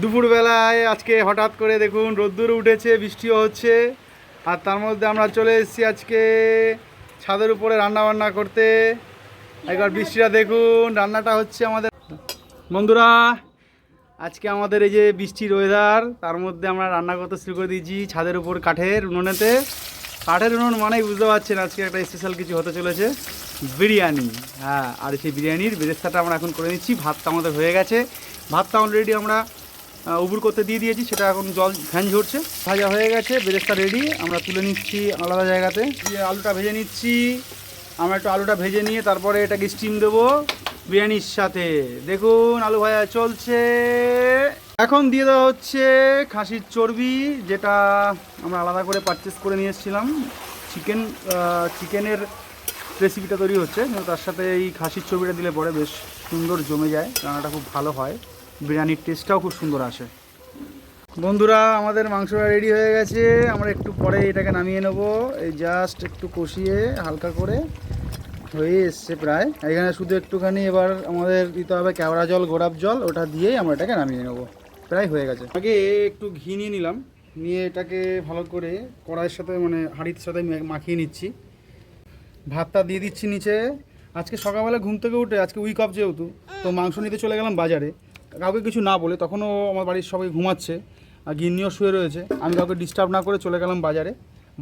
দুপুরবেলায় আজকে হঠাৎ করে দেখুন রোদ্দুর উঠেছে, বৃষ্টিও হচ্ছে। আর তার মধ্যে আমরা চলে এসেছি আজকে ছাদের উপরে রান্না বান্না করতে। একবার বৃষ্টিটা দেখুন, রান্নাটা হচ্ছে আমাদের। বন্ধুরা, আজকে আমাদের এই যে বৃষ্টির ওয়েদার তার মধ্যে আমরা রান্না করতে শুরু করে দিয়েছি ছাদের উপর কাঠের উনুনেতে। কাঠের উনুন মানেই বুঝতে পারছেন আজকে একটা স্পেশাল কিছু হতে চলেছে, বিরিয়ানি। হ্যাঁ আর সেই বিরিয়ানির বেরেস্তাটা আমরা এখন করে নিচ্ছি, ভাতটা আমাদের হয়ে গেছে। ভাতটা অলরেডি আমরা উবুর করতে দিয়ে দিয়েছি সেটা এখন জল ফ্যান ঝরছে। ভাজা হয়ে গেছে বেরেস্তা রেডি আমরা তুলে নিচ্ছি আলাদা জায়গাতে। দিয়ে আলুটা ভেজে নিচ্ছি আমরা একটু আলুটা ভেজে নিয়ে তারপরে এটাকে স্টিম দেবো বিরিয়ানির সাথে। দেখুন আলু ভাজা চলছে। এখন দিয়ে দেওয়া হচ্ছে খাসির চর্বি যেটা আমরা আলাদা করে পারচেস করে নিয়ে এসেছিলাম। চিকেন চিকেনের রেসিপিটা তৈরি হচ্ছে তার সাথে এই খাসির চর্বিটা দিলে পরে বেশ সুন্দর জমে যায় রান্নাটা খুব ভালো হয়। বিরিয়ানির টেস্টটাও খুব সুন্দর আসে। বন্ধুরা, আমাদের মাংসটা রেডি হয়ে গেছে। আমরা একটু পরে এটাকে নামিয়ে নেব। এই জাস্ট একটু কষিয়ে হালকা করে হয়ে এসছে প্রায়। এখানে শুধু একটুখানি এবার আমাদের দিতে হবে কেওড়া জল, গোলাপ জল। ওটা দিয়েই আমরা এটাকে নামিয়ে নেব। প্রায় হয়ে গেছে। আগে একটু ঘি নিয়ে নিলাম। নিয়ে এটাকে ভালো করে কড়াইয়ের সাথে মানে হাঁড়ির সাথে মাখিয়ে নিচ্ছি। ভাতটা দিয়ে দিচ্ছি নিচে। আজকে সকালবেলা ঘুম থেকে উঠে, আজকে উইক অফ যেহেতু, তো মাংস নিতে চলে গেলাম বাজারে। কাউকে কিছু না বলে তখনও আমার বাড়ির সবাই ঘুমাচ্ছে, আর গিন্নিও শুয়ে রয়েছে। আমি কাউকে ডিস্টার্ব না করে চলে গেলাম বাজারে।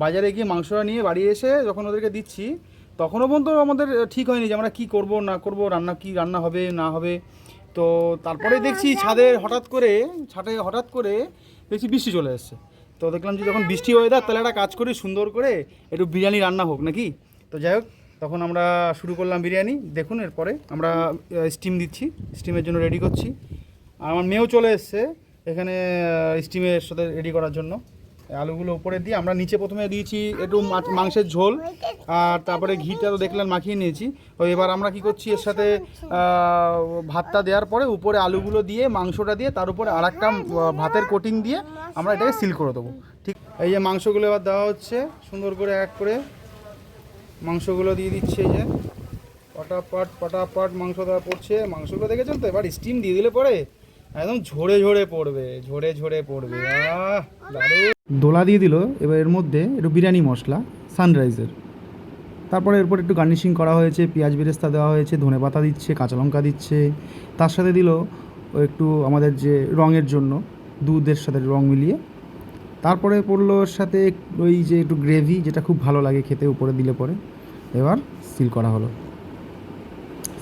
বাজারে গিয়ে মাংসটা নিয়ে বাড়ি এসে যখন ওদেরকে দিচ্ছি, তখনও পর্যন্ত আমাদের ঠিক হয়নি যে আমরা কী করব, না করব, রান্না কি রান্না হবে, না হবে। তো তারপরে দেখছি ছাদে হঠাৎ করে, ছাদে হঠাৎ করে দেখছি বৃষ্টি চলে এসছে। তো দেখলাম যে যখন বৃষ্টি ওয়েদার তাহলে একটা কাজ করি, সুন্দর করে একটু বিরিয়ানি রান্না হোক নাকি? তো যাই হোক, তখন আমরা শুরু করলাম বিরিয়ানি। দেখুন এরপরে আমরা স্টিম দিচ্ছি। স্টিমের জন্য রেডি করছি। আমার মেয়েও চলে এসছে এখানে স্টিমের সাথে রেডি করার জন্য। আলুগুলো উপরে দিয়ে আমরা নিচে প্রথমে দিয়েছি একটু মাংসের ঝোল, আর তারপরে ঘিটা তো দেখলেন মাখিয়ে নিয়েছি। তো এবার আমরা কি করছি, এর সাথে ভাতটা দেওয়ার পরে উপরে আলুগুলো দিয়ে, মাংসটা দিয়ে, তার উপরে আর একটা ভাতের কোটিং দিয়ে আমরা এটাকে সিল করে দেবো। ঠিক এই যে মাংসগুলো এবার দেওয়া হচ্ছে, সুন্দর করে এক করে। মাংসগুলো দিয়ে দিচ্ছে এই যে। পটাপট পটাপট মাংস দেওয়া পড়ছে। মাংসগুলো দেখেছেন তো? এবার স্টিম দিয়ে দিলে পরে একদম ঝরে ঝরে পড়বে ঝরে ঝরে পড়বে। দোলা দিয়ে দিল, এবার এর মধ্যে একটু বিরিয়ানি মশলা, সানরাইজের। তারপরে এরপর একটু গার্নিশিং করা হয়েছে, পেঁয়াজ বেরেস্তা দেওয়া হয়েছে, ধনে পাতা দিচ্ছে, কাঁচা লঙ্কা দিচ্ছে। তার সাথে দিল একটু আমাদের যে রঙের জন্য, দুধের সাথে রং মিলিয়ে। তারপরে পড়ল ওর সাথে ওই যে একটু গ্রেভি যেটা খুব ভালো লাগে খেতে, উপরে দিলে পরে। এবার সিল করা হলো।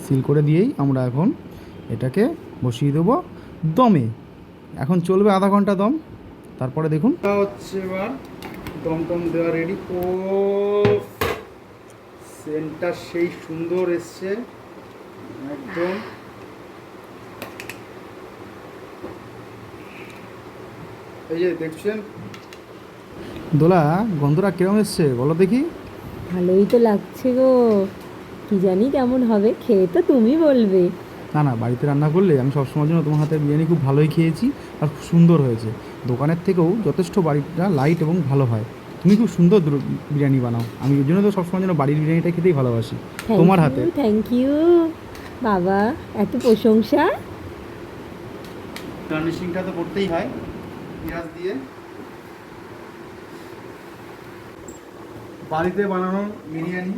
সিল করে দিয়েই আমরা এখন এটাকে বসিয়ে দেবো। দমে। এখন চলবে আধা ঘণ্টা দম। তারপরে দেখুন। হচ্ছে এবার দম টম দেওয়া রেডি ও সেন্টটা সেই সুন্দর এসছে। একদম। এই যে দেখছেন? দোলা গন্ধটা কিরম এসছে বলো দেখি। ভালোই তো লাগছে গো। কি জানি কেমন হবে খেয়ে তো তুমি বলবে। না না বাড়িতে রান্না করলে আমি সবসময় জন্য তোমার হাতের বিরিয়ানি খুব ভালোই খেয়েছি আর খুব সুন্দর হয়েছে। দোকানের থেকেও যথেষ্ট বাড়িটা লাইট এবং ভালো হয়। তুমি খুব সুন্দর বিরিয়ানি বানাও। আমি ওই জন্য তো সবসময় জন্য বাড়ির বিরিয়ানিটা খেতেই ভালোবাসি তোমার হাতে। থ্যাংক ইউ বাবা এত প্রশংসা। গার্নিশিংটা তো করতেই হয় পেঁয়াজ দিয়ে। বাড়িতে বানানো বিরিয়ানি।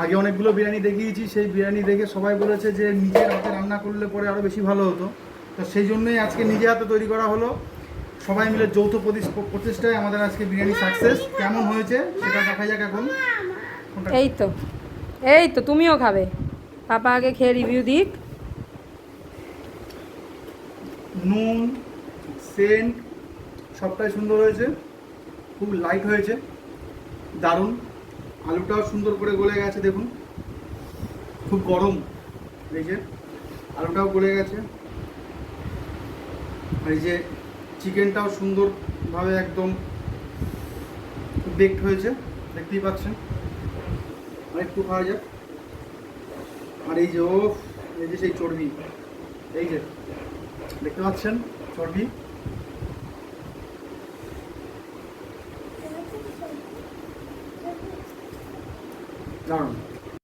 আগে অনেকগুলো বিরিয়ানি দেখিয়েছি সেই বিরিয়ানি দেখে সবাই বলেছে যে নিজের হাতে রান্না করলে পরে আরও বেশি ভালো হতো। তো সেই জন্যই আজকে নিজে হাতে তৈরি করা হলো। সবাই মিলে যৌথ প্রচেষ্টায় আমাদের আজকে বিরিয়ানি সাকসেস কেমন হয়েছে সেটা দেখা যাক এখন। এই তো এই তো তুমিও খাবে। পাপা আগে খেয়ে রিভিউ দিক। নুন সেন্ট সবটাই সুন্দর হয়েছে। খুব লাইট হয়েছে। দারুণ। আলুটাও সুন্দর করে গলে গেছে, দেখুন। খুব গরম যে আলুটাও গলে গেছে। আর এই যে চিকেনটাও সুন্দরভাবে একদম বেকড হয়েছে, দেখতেই পাচ্ছেন। আর একটু খাওয়া যাক। আর এই যে ও এই যে সেই চর্বি, এই যে, দেখতে পাচ্ছেন চর্বি? দারুণ